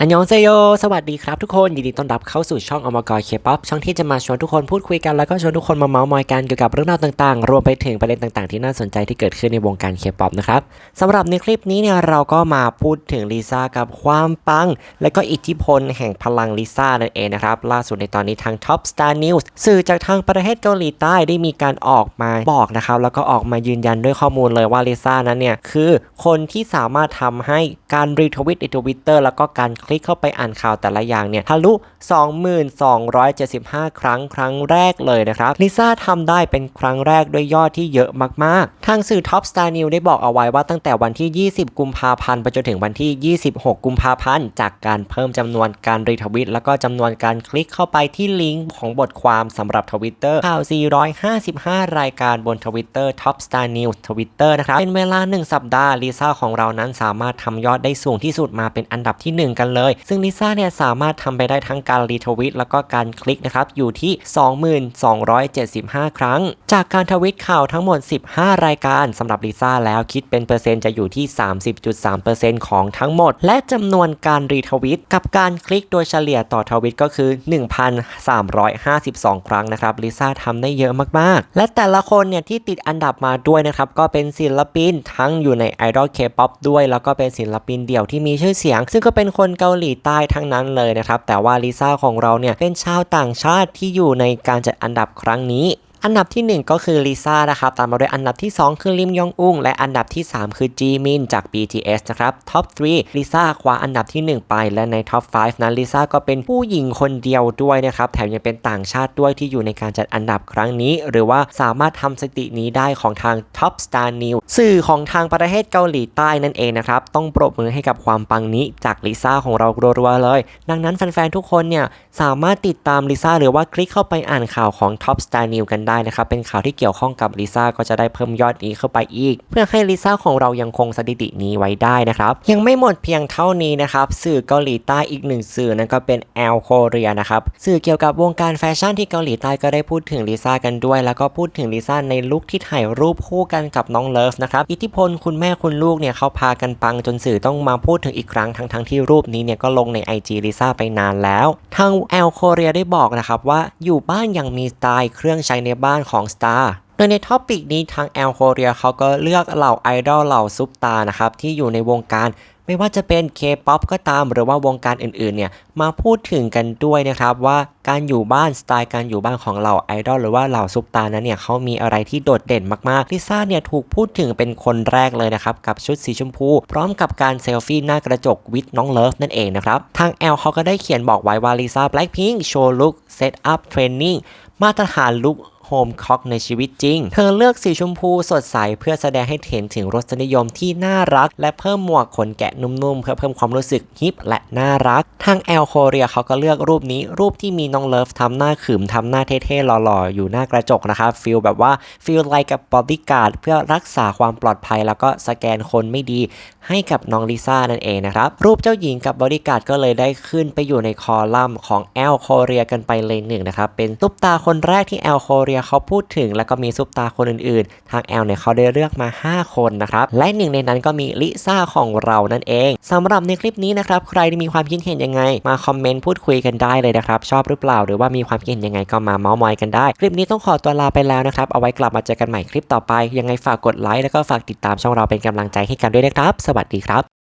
อันยองเซโย สวัสดีครับทุกคน ยินดีต้อนรับเข้าสู่ช่องอมกรเคป๊อปช่องที่จะมาชวนทุกคนพูดคุยกัน แล้วก็ชวนทุกคนมาเมาส์มอยกันเกี่ยวกับเรื่องราวต่างๆ รวมไปถึงประเด็นต่างๆ ที่น่าสนใจที่เกิดขึ้นในวงการเคป๊อปนะครับสำหรับในคลิปนี้เนี่ยเราก็มาพูดถึงลิซ่ากับความปัง และก็อิทธิพลแห่งพลังลิซ่านั่นเองนะครับ ล่าสุดในตอนนี้ทาง Top Star News สื่อจากทางประเทศเกาหลีใต้ได้มีการออกมาบอกนะครับแล้วก็ออกมายืนยันด้วยข้อมูลเลยว่าลิซ่านั้นเนี่ยคือคนที่สามารถทำให้การรีทวิตในทวิตเตอร์แล้วก็การคลิกเข้าไปอ่านข่าวแต่ละอย่างเนี่ยทะลุ2275 ครั้งครั้งแรกเลยนะครับลิซ่าทำได้เป็นครั้งแรกด้วยยอดที่เยอะมากๆ ทางสื่อ Top Star News ได้บอกเอาไว้ว่าตั้งแต่วันที่ 20 กุมภาพันธ์ไปจนถึงวันที่ 26 กุมภาพันธ์จากการเพิ่มจำนวนการรีทวิต แล้วก็จำนวนการคลิกเข้าไปที่ลิงก์ของบทความสำหรับทวิตเตอร์ข่าว 455 รายการบนทวิตเตอร์ Top Star News ทวิตเตอร์นะครับเป็นเวลา 1 สัปดาห์ลิซ่าของเรานั้นสามารถทำยอดได้สูงที่สุดมาเป็นอันดับที่ 1 กันเลยซึ่งลิซ่าเนี่ยสามารถทำไปได้ทั้งการรีทวิตแล้วก็การคลิกนะครับ อยู่ที่ 2275 ครั้ง จากการทวิตข่าวทั้งหมด 15 รายการสำหรับลิซ่าแล้วคิดเป็นเปอร์เซ็นต์จะอยู่ที่ 30.3%ของทั้งหมด และจำนวนการรีทวิตกับการคลิกโดยเฉลี่ยต่อทวิตก็คือ 1,352 ครั้งนะครับลิซ่าทำได้เยอะมากๆ และแต่ละคนเนี่ยที่ติดอันดับมาด้วยนะครับก็เป็นศิลปินทั้งอยู่ในไอดอลเคป๊อปด้วย แล้วก็เป็นศิลปินเดี่ยวที่มีชื่อเสียง ซึ่งก็เป็นคนเกาาหลีใต้ทั้งนั้นเลยนะครับ แต่ว่าลิซ่าของเราเนี่ยเป็นชาวต่างชาติที่อยู่ในการจัดอันดับครั้งนี้ อันดับที่ 1 ก็คือลิซ่านะครับ ตามมาด้วยอันดับที่ 2 คือลิมยองอุงและอันดับที่ 3 คือจีมินจาก BTS นะครับท็อป3ลิซ่าคว้าอันดับที่ 1 ไป และในท็อป5นั้นลิซ่าก็เป็นผู้หญิงคนเดียวด้วยนะครับ แถมยังเป็นต่างชาติด้วยที่อยู่ในการจัดอันดับครั้งนี้ หรือว่าสามารถทำสถิตินี้ได้ของทาง Top Star News สื่อของทางประเทศเกาหลีใต้นั่นเองนะครับต้องปรบมือให้กับความปังนี้จากลิซ่าของเรารัวๆเลย ดังนั้นแฟนๆทุกคนเนี่ยสามารถติดตามลิซ่าหรือว่าคลิกเข้าไปอ่านข่าวของ Top Star News กันได้นะครับ เป็นข่าวที่เกี่ยวข้องกับลิซ่าก็จะได้เพิ่มยอดนี้เข้าไปอีก เพื่อให้ลิซ่าของเรายังคงสถิตินี้ไว้ได้นะครับ ยังไม่หมดเพียงเท่านี้นะครับ สื่อเกาหลีใต้อีกหนึ่งสื่อนั่นก็เป็นแอลโคเรียนะครับ สื่อเกี่ยวกับวงการแฟชั่นที่เกาหลีใต้ก็ได้พูดถึงลิซ่ากันด้วย แล้วก็พูดถึงลิซ่าในลุคที่ถ่ายรูปคู่กันกับน้องเลิฟนะครับ อิทธิพลคุณแม่คุณลูกเนี่ยเขาพากันปังจนสื่อต้องมาพูดถึงอีกครั้งทั้งทั้งๆที่รูปนี้เนี่ยก็ลงใน IG ลิซ่าไปนานแล้ว ทางแอลโคเรียได้บอกนะครับว่าอยู่บ้านย่างมีสไตล์เครื่องใช้ในบ้านของ Star โดยในท็อปิกนี้ทางแอลโคเรียเขาก็เลือกเหล่าไอดอลเหล่าซุปตาร์นะครับที่อยู่ในวงการไม่ว่าจะเป็น K-POP ก็ตามหรือว่าวงการอื่นๆเนี่ยมาพูดถึงกันด้วยนะครับว่าการอยู่บ้านสไตล์การอยู่บ้านของเหล่าไอดอลหรือว่าเหล่าซุปตาร์นั้นเนี่ยเขามีอะไรที่โดดเด่นมากๆลิซ่าเนี่ยถูกพูดถึงเป็นคนแรกเลยนะครับกับชุดสีชมพู พร้อมกับการเซลฟี่หน้ากระจกวิดน้องเลิฟนั่นเองนะครับทางแอลเขาก็ได้เขียนบอกไว้ว่าลิซ่า Blackpink โชว์ลุคเซตอัพเทรนนิ่งมาตรฐานลุค โฮมคอกในชีวิตจริง เธอเลือกสีชมพูสดใสเพื่อแสดงให้เห็นถึงรสนิยมที่น่ารัก และเพิ่มหมวกขนแกะนุ่มๆ เพื่อเพิ่มความรู้สึกฮิปและน่ารัก ทางแอลโคเรียเขาก็เลือกรูปนี้รูปที่มีน้องเลิฟทำหน้าขืมทำหน้าเท่ๆหล่อๆ อยู่หน้ากระจกนะครับฟีลแบบว่าฟีลไลกับบอดี้การ์ดเพื่อรักษาความปลอดภัย แล้วก็สแกนคนไม่ดีให้กับน้องลิซ่านั่นเองนะครับรูปเจ้าหญิงกับบอดี้การ์ดก็เลยได้ขึ้นไปอยู่ในคอลัมน์ของแอลโคเรียกันไปเลยหนึ่งนะครับเป็นซุปตาคนแรกที่แอลโคเรียเขาพูดถึง แล้วก็มีซุปตาคนอื่นๆ ทางแอลเนี่ยเขาได้เลือกมา 5 คนนะครับ และหนึ่งในนั้นก็มีลิซ่าของเรานั่นเองสำหรับในคลิปนี้นะครับ ใครที่มีความคิดเห็นยังไง มาคอมเมนต์พูดคุยกันได้เลยนะครับ ชอบหรือเปล่า หรือว่ามีความคิดเห็นยังไงก็มาเมาส์มอยกันได้ คลิปนี้ต้องขอตัวลาไปแล้วนะครับ เอาไว้กลับมาเจอกันใหม่คลิปต่อไป ยังไงฝากกดไลค์แล้วก็ฝากติดตามช่องเราเป็นกำลังใจให้กันด้วยนะครับ สวัสดีครับ